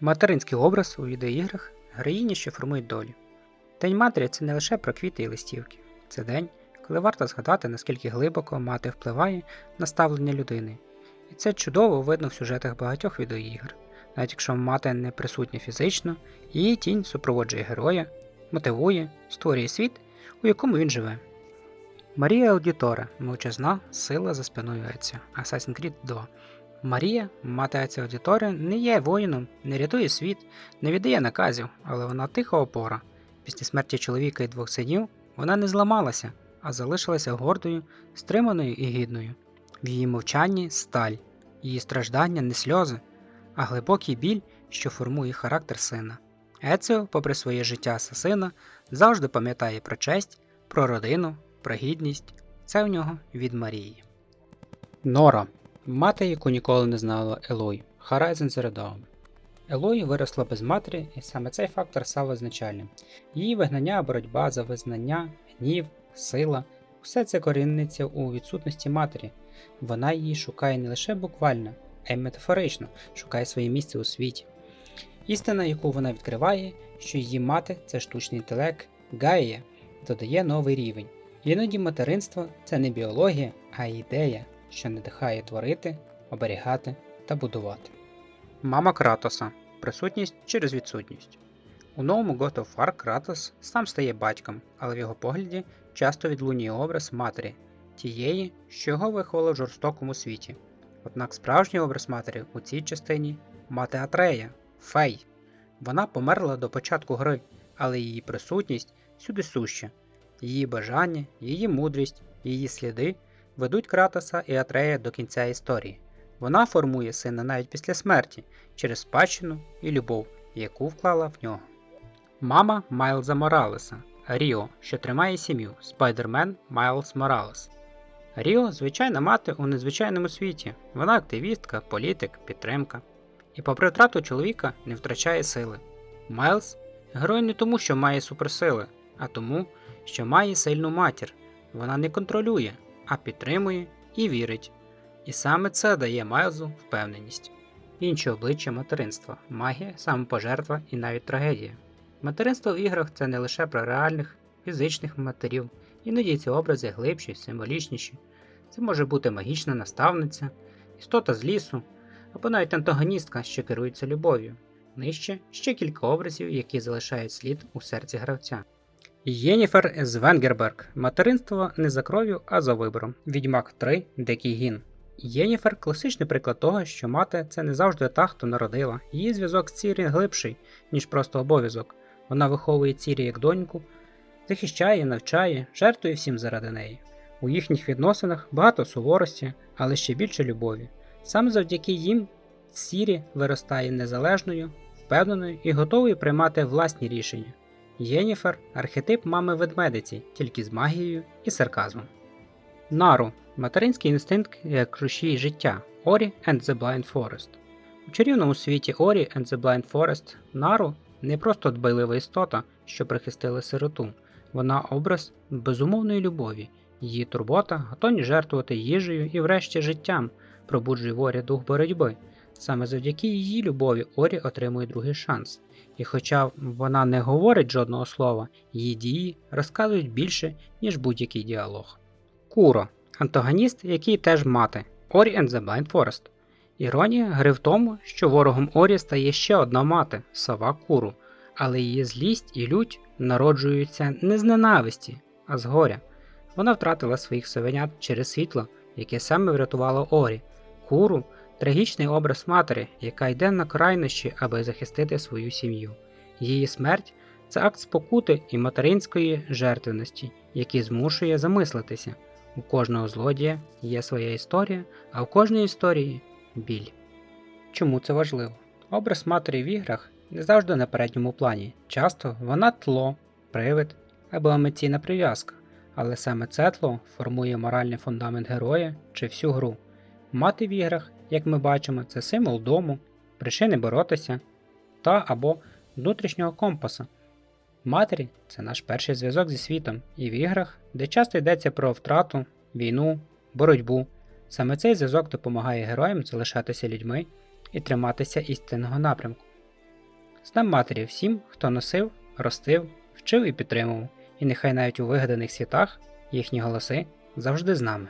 Материнський образ у відеоіграх героїні, що формують долю. День матері це не лише про квіти і листівки. Це день, коли варто згадати, наскільки глибоко мати впливає на ставлення людини. І це чудово видно в сюжетах багатьох відеоігр. Навіть якщо мати не присутня фізично, її тінь супроводжує героя, мотивує, створює світ, у якому він живе. Марія Аудітора мовчазна сила за спиною Еціо Assassin's Creed 2. Марія, мати Еціо Аудітори, не є воїном, не рятує світ, не віддає наказів, але вона тиха опора. Після смерті чоловіка і двох синів вона не зламалася, а залишилася гордою, стриманою і гідною. В її мовчанні сталь, її страждання не сльози, а глибокий біль, що формує характер сина. Еціо, попри своє життя асасина, завжди пам'ятає про честь, про родину, про гідність. Це в нього від Марії. Нора мати, яку ніколи не знала Елой, Horizon Zero Dawn. Елой виросла без матері, і саме цей фактор став визначальним. Її вигнання, боротьба за визнання, гнів, сила все це коріниться у відсутності матері. Вона її шукає не лише буквально, а й метафорично, шукає своє місце у світі. Істина, яку вона відкриває, що її мати це штучний інтелект, Гаїя, додає новий рівень. Іноді материнство це не біологія, а ідея, що надихає творити, оберігати та будувати. Мама Кратоса присутність через відсутність. У новому God of War Кратос сам стає батьком, але в його погляді часто відлунює образ матері, тієї, що його виховала в жорстокому світі. Однак справжній образ матері у цій частині мати Атрея, Фей. Вона померла до початку гри, але її присутність всюди суща. Її бажання, її мудрість, її сліди ведуть Кратоса і Атрея до кінця історії. Вона формує сина навіть після смерті через спадщину і любов, яку вклала в нього. Мама Майлза Моралеса Ріо, що тримає сім'ю Спайдермен Майлз Моралес. Ріо звичайна мати у незвичайному світі. Вона активістка, політик, підтримка. І попри втрату чоловіка не втрачає сили. Майлз герой не тому, що має суперсили, а тому, що має сильну матір. Вона не контролює, а підтримує і вірить. І саме це дає Майлзу впевненість. Інші обличчя материнства, магія, самопожертва і навіть трагедія. Материнство в іграх це не лише про реальних, фізичних матерів, іноді ці образи глибші, символічніші. Це може бути магічна наставниця, істота з лісу, або навіть антагоністка, що керується любов'ю. Нижче ще кілька образів, які залишають слід у серці гравця. Єніфер з Венгерберг. Материнство не за кров'ю, а за вибором. Відьмак 3. Дикий гін. Єніфер класичний приклад того, що мати це не завжди та, хто народила. Її зв'язок з Цірі глибший, ніж просто обов'язок. Вона виховує Цірі як доньку, захищає, навчає, жертвує всім заради неї. У їхніх відносинах багато суворості, але ще більше любові. Саме завдяки їм Цірі виростає незалежною, впевненою і готовою приймати власні рішення. Єніфер архетип мами ведмедиці, тільки з магією і сарказмом. Нару материнський інстинкт як рушій життя Орі and the Blind Forest. У чарівному світі Орі and the Blind Forest Нару не просто дбайлива істота, що прихистила сироту, вона образ безумовної любові, її турбота готові жертвувати їжею і, врешті, життям, пробуджує в Орі дух боротьби. Саме завдяки її любові Орі отримує другий шанс. І хоча вона не говорить жодного слова, її дії розказують більше, ніж будь-який діалог. Куро антагоніст, який теж мати Орі and the Blind Forest. Іронія гри в тому, що ворогом Орі стає ще одна мати сова Куру, але її злість і лють народжуються не з ненависті, а з горя. Вона втратила своїх совенят через світло, яке саме врятувало Орі. Куру трагічний образ матері, яка йде на крайнощі, аби захистити свою сім'ю. Її смерть це акт спокути і материнської жертвеності, який змушує замислитися. У кожного злодія є своя історія, а в кожній історії біль. Чому це важливо? Образ матері в іграх не завжди на передньому плані. Часто вона тло, привид або емоційна прив'язка, але саме це тло формує моральний фундамент героя чи всю гру. Мати в іграх, як ми бачимо, це символ дому, причини боротися та або внутрішнього компаса. Матері це наш перший зв'язок зі світом, і в іграх, де часто йдеться про втрату, війну, боротьбу. Саме цей зв'язок допомагає героям залишатися людьми і триматися істинного напрямку. З Днем матері всім, хто носив, ростив, вчив і підтримував, і нехай навіть у вигаданих світах їхні голоси завжди з нами.